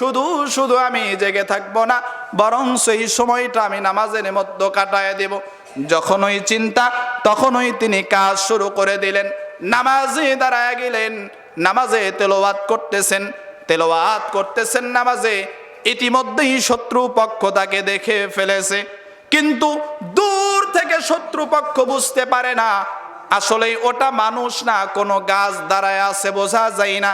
শুধু শুধু আমি জেগে থাকব না, বরং সেই সময়টা আমি নামাজের মধ্যে কাটায় দেব। যখন ওই চিন্তা, তখনই তিনি কাজ শুরু করে দিলেন। নামাজে দাঁড়ায় গেলেন, নামাজে তেলোয়াত করতেছেন তেলোয়াত করতেছেন নামাজে। ইতিমধ্যেই শত্রু পক্ষ তাকে দেখে ফেলেছে। কিন্তু দূর থেকে শত্রু পক্ষ বুঝতে পারে না আসলে ওটা মানুষ না, কোনো গাছ দাঁড়ায় আছে, বোঝা যায় না।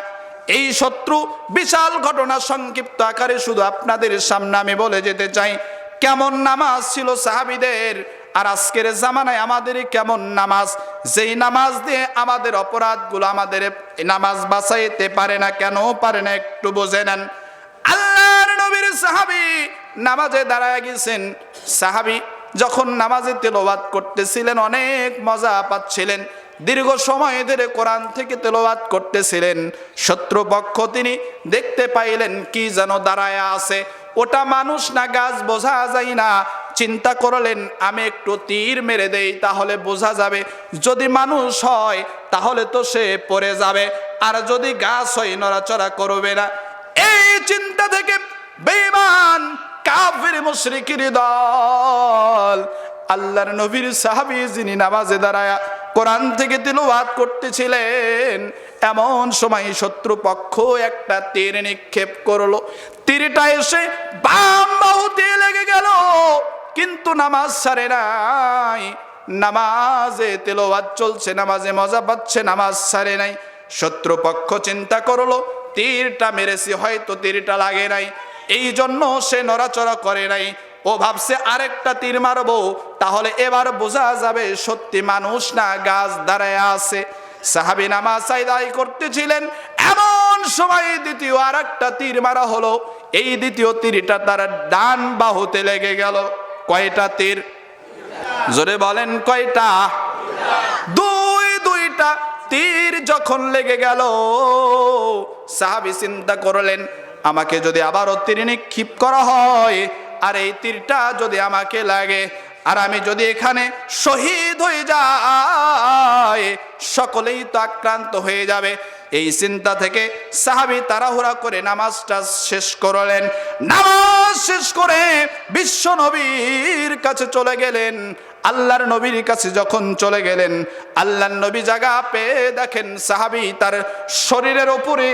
এই শত্রু বিশাল ঘটনা সংক্ষিপ্ত আকারে শুধু আপনাদের সামনে আমি বলে যেতে চাই, কেমন নামাজ ছিল সাহাবিদের? আর আজকের জামানায় আমাদের কেমন নামাজ? যেই নামাজ দিয়ে আমাদের অপরাধগুলো আমাদের নামাজ বাঁচাইতে পারে না কেন? পারে না, একটু বুঝে নেন। আল্লাহর নবীর সাহাবি নামাজে দাঁড়ায় গেছেন। সাহাবি যখন নামাজে তেলাওয়াত করতেছিলেন, অনেক মজা পাচ্ছিলেন। দীর্ঘ সময় ধরে কোরআন থেকে তেলাওয়াত করতেছিলেন। শত্রুপক্ষ তিনি দেখতে পাইলেন কি যেন দাঁড়ায় আছে। ওটা মানুষ না, গাছ বোঝা যায় না। চিন্তা করলেন, আমি একটু তীর মেরে দেই, তাহলে বোঝা যাবে। যদি মানুষ হয়, তাহলে তো সে পড়ে যাবে। আর যদি গাছ হয়, নড়াচড়া করবে না। এই চিন্তা থেকে বেমান কাফির, মুশরিকের দল, আল্লাহর নবীর সাহাবী যিনি নামাজে দাঁড়ায় কোরআন থেকে তিলওয়াত করতেছিলেন। এমন সময় শত্রুপক্ষ একটা তীর নিক্ষেপ করল। তীরটা এসে বাম বাহুতে লেগে গেল। কিন্তু নামাজ সারে নাই। নামাজে তেলোয়াত চলছে, নামাজে মজা পাচ্ছে, নামাজ সারে নাই। শত্রুপক্ষ চিন্তা করল, তীরটা মেরেছি, হয়তো তীরটা লাগে নাই। এই জন্য সে নড়াচড়া করে নাই। ও ভাবছে আরেকটা তীর মারবো, তাহলে এবার বোঝা যাবে সত্যি মানুষ না গাছ দাঁড়ায় আছে। সাহাবি নামাজ সাইদাই করতেছিলেন, এমন সময় দ্বিতীয় আর একটা তীর মারা হলো। এই দ্বিতীয় তীরটা তার ডান বাহুতে লেগে গেল। কয়টা তীর? জোরে বলেন, কয়টা? দুই, দুইটা তীর যখন লেগে গেল, সাহাবি চিন্তা করলেন, আমাকে যদি আবারও তীর নিক্ষিপ করা হয় আর এই তীরটা যদি আমাকে লাগে, আর আমি যদি এখানে শহীদ হয়ে যাই, সকলেই তো আক্রান্ত হয়ে যাবে। এই চিন্তা থেকে সাহাবি তাড়াহুড়া করে নামাজটা শেষ করলেন। নামাজ শেষ করে বিশ্ব নবীর কাছে চলে গেলেন। আল্লাহর নবীর কাছে যখন চলে গেলেন, আল্লাহর নবী জায়গা পেয়ে দেখেন সাহাবি তার শরীরের ওপরে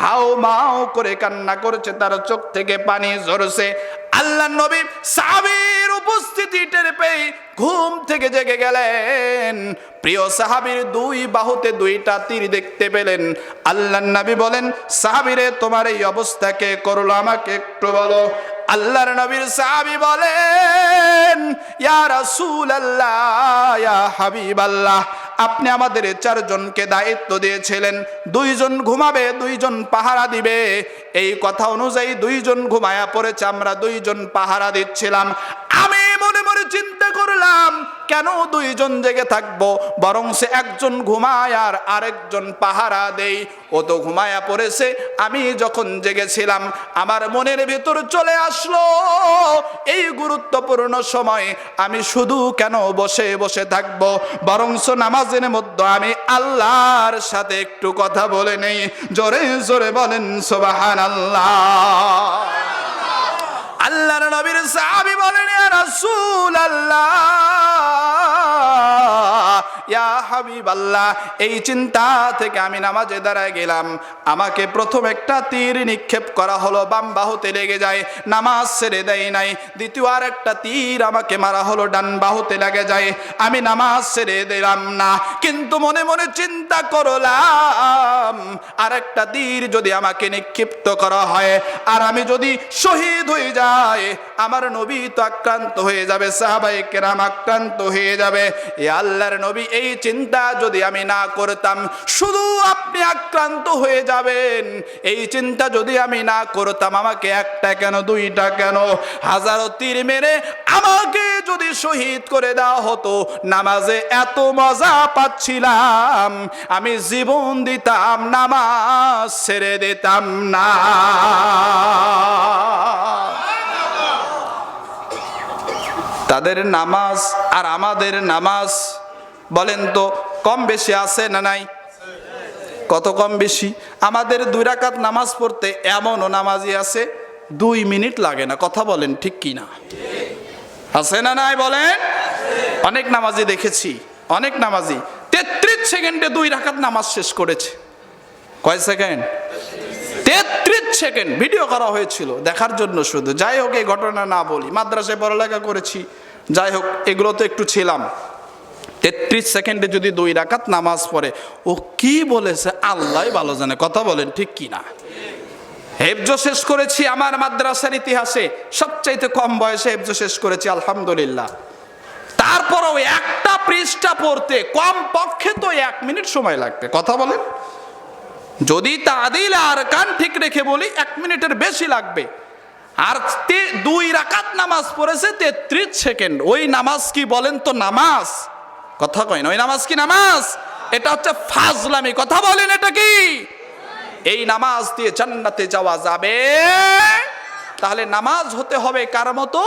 হাও মাও করে কান্না করছে, তার চোখ থেকে পানি ঝরছে। আল্লাহ নবী সাহাবীর উপস্থিতি টের পেয়ে ঘুম থেকে জেগে গেলেন। প্রিয় সাহাবীর দুই বাহুতে দুইটা তীর দেখতে পেলেন। আল্লাহ নবী বলেন, সাহাবীরে, তোমার এই অবস্থা কে করল? আমাকে একটু বলো। আল্লাহর নবীর সাহাবী বলেন, ইয়া রাসূলুল্লাহ, ইয়া হাবিবাল্লাহ। আপনি আমাদের চারজনকে দায়িত্ব দিয়েছিলেন। দুইজন ঘুমাবে, দুইজন পাহারা দিবে। এই কথা অনুযায়ী দুইজন ঘুমায়া পড়েছে, আমরা দুইজন পাহারা দিচ্ছিলাম। চিন্তা কেন দুইজন জেগে থাকব? বরং সে একজন ঘুমায় আর আরেকজন পাহারা দেই। ও তো ঘুমায়া পড়েছে, আমি যখন জেগেছিলাম, আমার মনের ভেতর চলে আসলো। এই গুরুত্বপূর্ণ সময় আমি শুধু কেন বসে বসে থাকব? বরংস নামাজের মধ্যে আমি আল্লাহর সাথে একটু কথা বলে নেই। জোরে জোরে বলেন সোবাহান আল্লাহ আল্লাহর নবীর সাহাবী বলেন রাসূল আল্লাহ ইয়া হাবিবাল্লাহ, এই চিন্তা থেকে আমি নামাজে দাঁড়ায় গেলাম। আমাকে প্রথম একটা তীর নিক্ষেপ করা হলো, বাম বাহুতে লেগে যায়, নামাজ ছেড়ে দেয় নাই। দ্বিতীয় আর একটা তীর আমাকে মারা হলো, ডান বাহুতে লেগে যায়, আমি নামাজ ছেড়ে দিলাম না। কিন্তু মনে মনে চিন্তা করলাম, আর একটা তীর যদি আমাকে নিক্ষিপ্ত করা হয়, আর আমি যদি শহীদ হয়ে যাই, আমার নবী তো আক্রান্ত হয়ে যাবে সাহাবাই কেরাম আক্রান্ত হয়ে যাবে। এ আল্লাহর নবী এই চিন্তা যদি আমি না করতাম, শুধু আপনি আক্রান্ত হয়ে যাবেন। এই চিন্তা যদি আমি না করতাম, আমাকে একটা কেন, দুইটা কেন, হাজারো তীর মেরে আমাকে যদি শহীদ করে দেওয়া হতো, নামাজে এত মজা পাচ্ছিলাম, আমি জীবন দিতাম, নামাজ ছেড়ে দিতাম না। তাদের নামাজ আর আমাদের নামাজ বলেন তো, কম বেশি আছে না নাই? কত কম বেশি? আমাদের দুই রাকাত নামাজ পড়তে এমনও নামাজি আছে, দুই মিনিট লাগে না। কথা বলেন ঠিক কি না? আছে না নাই বলেন? অনেক নামাজি দেখেছি, অনেক নামাজি। তেত্রিশ সেকেন্ডে দুই রাকাত নামাজ শেষ করেছে। কয় সেকেন্ড? তেত্রিশ সেকেন্ড ভিডিও করা হয়েছিল, দেখার জন্য শুধু। যাই হোক, এই ঘটনা না বলি। মাদ্রাসায় পড়ালেখা করেছি, যাই হোক, এগুলো তো একটু ছিলাম। তেত্রিশ সেকেন্ডে যদি দুই রাকাত নামাজ পড়ে, ও কি বলেছে আল্লাহ ভালো জানে, কথা বলেন ঠিক কি না? হেফজ শেষ করেছি আমার মাদ্রাসার ইতিহাসে, সবচাইতে কম বয়সে হেফজ শেষ করেছি, আলহামদুলিল্লাহ। তারপরেও একটা পৃষ্ঠা পড়তে কম পক্ষে তো এক মিনিট সময় লাগবে, কথা বলেন। যদি তাদিল আর কান ঠিক রেখে বলি, এক মিনিটের বেশি লাগবে। আর দুই রাকাত নামাজ পড়েছে তেত্রিশ সেকেন্ড, ওই নামাজ কি বলেন তো নামাজ? কথা কয় না ওই নামাজ কি নামাজ? এটা হচ্ছে ফাজলামি। কথা বলেন, এটা কি? এই নামাজ দিয়ে জান্নাতে যাওয়া যাবে? তাহলে নামাজ হতে হবে কার মতো?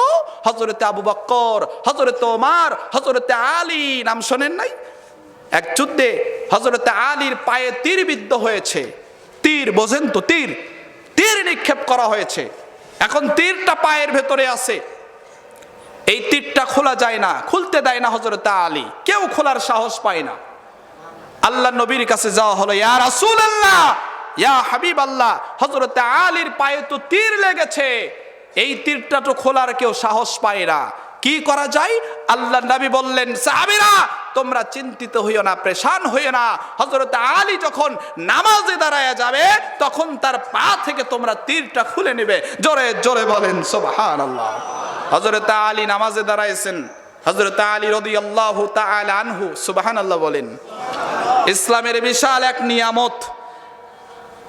হজরতে আবু বক্কর হজরতে ওমার হজরতে আলী। নাম শোনেন নাই? এক যুদ্ধে হজরতে আলীর পায়ে তীর বিদ্ধ হয়েছে। তীর, বোঝেন তো তীর? তীর নিক্ষেপ করা হয়েছে। এখন তীরটা পায়ের ভেতরে আছে। এই তীরটা খোলা যায় না, খুলতে দেয় না হজরতে আলী। কেউ খোলার সাহস পায় না। আল্লাহ নবীর কাছে যাওয়া হলো, ইয়া রাসূল আল্লাহ ইয়া হাবিব আল্লাহ হজরতে আলীর পায়ে তো তীর লেগেছে। এই তীরটা তো খোলার কেউ সাহস পায় না। কি করা যায়? আল্লাহ নবী বললেন, সাহাবীরা, তোমরা চিন্তিত হইও না প্রেশান হইও না। হজরতে আলী যখন নামাজে দাঁড়ায় যাবে, তখন তার পা থেকে তোমরা তীরটা খুলে নেবে। জোরে জোরে বলেন, সুবহানাল্লাহ। হজরতে আলী নামাজে দাঁড়াইছেন। হজরতে আলী রাদিয়াল্লাহু তাআলা আনহু সুবহানাল্লাহ বলেন, ইসলামের বিশাল এক নিয়ামত।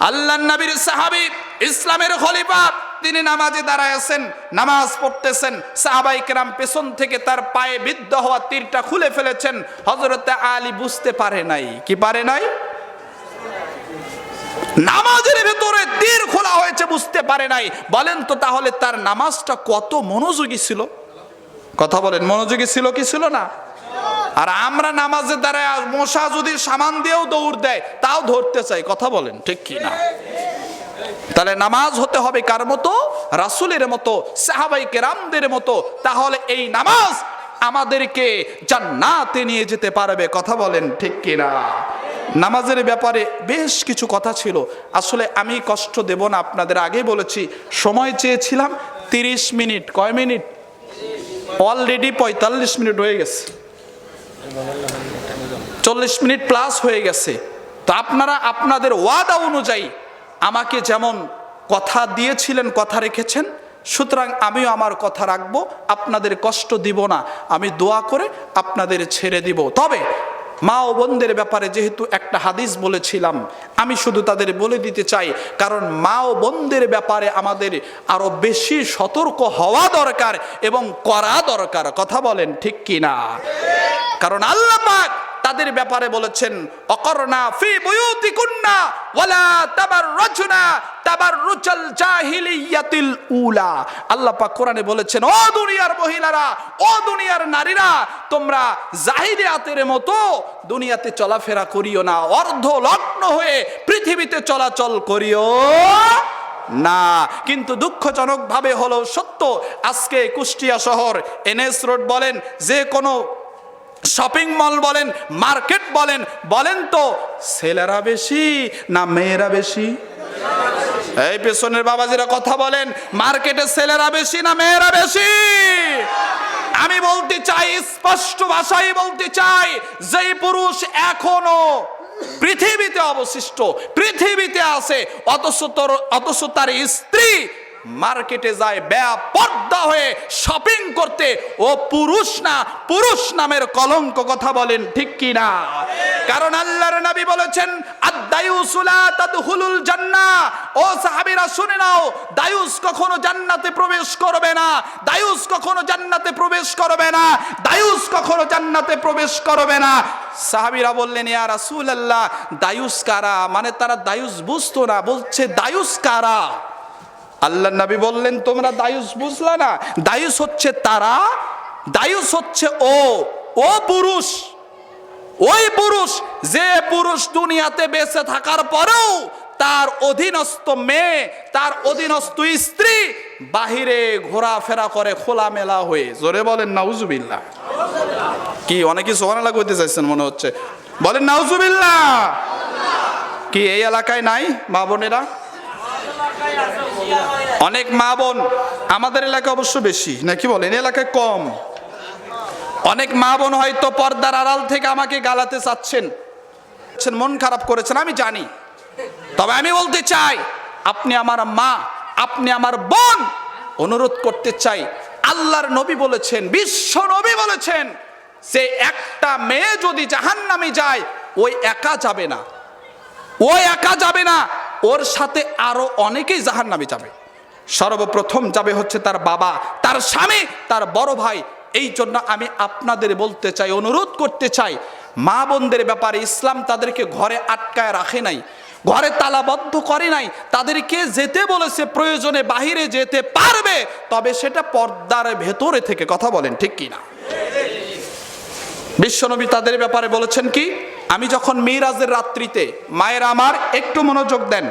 আল্লাহ নবীর সাহাবি ইসলামের খলিফা, তিনি নামাজে দাঁড়ায় আছেন নামাজ পড়তেছেন। সাহাবাই কেরাম পেছন থেকে তার পায়ে বিদ্ধ হওয়া তীরটা খুলে ফেলেছেন। হজরতে আলী বুঝতে পারে নাই। কি পারে নাই? নামাজের ভেতরে তীর খোলা হয়েছে, বুঝতে পারে নাই। বলেন তো তাহলে তার নামাজটা কত মনোযোগী ছিল? কথা বলেন, মনোযোগী ছিল কি ছিল না? আর আমরা নামাজের দ্বারা মশা যদি সামান দিয়েও দৌড় দেয়, তাও ধরতে চাই, কথা বলেন, ঠিক কি না? তাহলে নামাজ হতে হবে কার মতো? রাসুলের মতো, সাহাবাই কেরামদের মতো। তাহলে এই নামাজ আমাদেরকে জান্নাতে নিয়ে যেতে পারবে, কথা বলেন, ঠিক কিনা নামাজের ব্যাপারে বেশ কিছু কথা ছিল। আসলে আমি কষ্ট দেব না, আপনাদের আগে বলেছি। সময় চেয়েছিলাম তিরিশ মিনিট। কয় মিনিট? অলরেডি পঁয়তাল্লিশ মিনিট হয়ে গেছে। চল্লিশ মিনিট প্লাস হয়ে গেছে। তো আপনারা আপনাদের ওয়াদা অনুযায়ী আমাকে যেমন কথা দিয়েছিলেন, কথা রেখেছেন, সুতরাং আমিও আমার কথা রাখব। আপনাদের কষ্ট দিব না। আমি দোয়া করে আপনাদের ছেড়ে দিব। তবে মা ও বোনদের ব্যাপারে যেহেতু একটা হাদিস বলেছিলাম, আমি শুধু তাদের বলে দিতে চাই, কারণ মা ও বোনদের ব্যাপারে আমাদের আরও বেশি সতর্ক হওয়া দরকার এবং করা দরকার। কথা বলেন ঠিক কি না কারণ আল্লাহ পাক তাদের ব্যাপারে বলেছেন, অকরনা ফি বুয়ুতিকুন্না ওয়ালা তাবাররুজনা তাবাররুজাল জাহিলিয়াতিল উলা। আল্লাহ পাক কোরআনে বলেছেন, ও দুনিয়ার মহিলারা, ও দুনিয়ার নারীরা, তোমরা জাহিলিয়াতের মতো দুনিয়াতে চলাফেরা করিও না অর্ধ লগ্ন হয়ে পৃথিবীতে চলাচল করিও না। কিন্তু দুঃখজনক ভাবে হলো সত্য, আজকে কুষ্টিয়া শহর এনএস রোড বলেন, যে কোনো শপিং মল বলেন মার্কেট বলেন বলেন তো, ছেলেরা বেশি না মেয়েরা বেশি? এই পেছনের বাবাজিরা কথা বলেন মার্কেটে ছেলেরা বেশি না মেয়েরা বেশি? আমি বলতে চাই, স্পষ্ট ভাষায় বলতে চাই, যেই পুরুষ এখনও পৃথিবীতে অবশিষ্ট, পৃথিবীতে আছে, অথচ তোর, অথচ তার স্ত্রী মার্কেটে যায় ব্যাপর্দা হয়ে শপিং করতে। ও পুরুষ না, পুরুষ নামের কলঙ্ক কথা বলেন, ঠিক কি না? কারণ আল্লাহর নবী বলেছেন আদায়ুসুলা তাদখুলুল জান্নাহ। ও সাহাবীরা, শুনে নাও, দায়ুস কখনো জান্নাতে প্রবেশ করবে না, দায়ুস কখনো জান্নাতে প্রবেশ করবে না, দায়ুস কখনো জান্নাতে প্রবেশ করবে না। সাহাবীরা বললেন, ইয়া রাসূলুল্লাহ, দায়ুস কারা? মানে তারা দায়ুস বুঝতো না, বলছে, দায়ুস কারা? আল্লাহ নবী বললেন, তোমরা দায়ুস বুঝলা না। দায়ুস হচ্ছে তারা, দায়ুস হচ্ছে ও ও পুরুষ। ওই পুরুষ, যে পুরুষ দুনিয়াতে বেঁচে থাকার পরেও তার অধীনস্থ মেয়ে, তার অধীনস্থ স্ত্রী বাহিরে ঘোরাফেরা করে খোলামেলা হয়ে। জোরে বলেন, নাউজুবিল্লাহ। কি, অনেক অনেকে সোহানালা করতে চাইছেন মনে হচ্ছে। বলেন, নাউজুবিল্লাহ। কি, এই এলাকায় নাই, মা বোনেরা? অনেক মা বোন, আমাদের এলাকায় অবশ্য বেশি, নাকি বলেন? এলাকায় কম। অনেক মা বোন হয়তো পর্দার আড়াল থেকে আমাকে গালাতে চাচ্ছেন, মন খারাপ করেছেন, আমি জানি। তবে আমি বলতে চাই, আপনি আমার মা, আপনি আমার বোন। অনুরোধ করতে চাই, আল্লাহর নবী বলেছেন, বিশ্ব নবী বলেছেন, যে একটা মেয়ে যদি জাহান্নামে যায়, ওই একা যাবে না। ও একা যাবে না ওর সাথে আরও অনেকেই জাহান নামে যাবে। সর্বপ্রথম যাবে হচ্ছে তার বাবা, তার স্বামী, তার বড় ভাই। এই জন্য আমি আপনাদের বলতে চাই, অনুরোধ করতে চাই, মা বোনদের ব্যাপারে ইসলাম তাদেরকে ঘরে আটকায় রাখে নাই, ঘরে তালাবদ্ধ করে নাই, তাদেরকে যেতে বলেছে, প্রয়োজনে বাহিরে যেতে পারবে, তবে সেটা পর্দার ভেতরে থেকে কথা বলেন, ঠিক কিনা? বিশ্বনবী তাদের ব্যাপারে বলেছেন কি আমি যখন মিরাজের রাত্রিতে মায়ের আমার একটু মনোযোগ দেন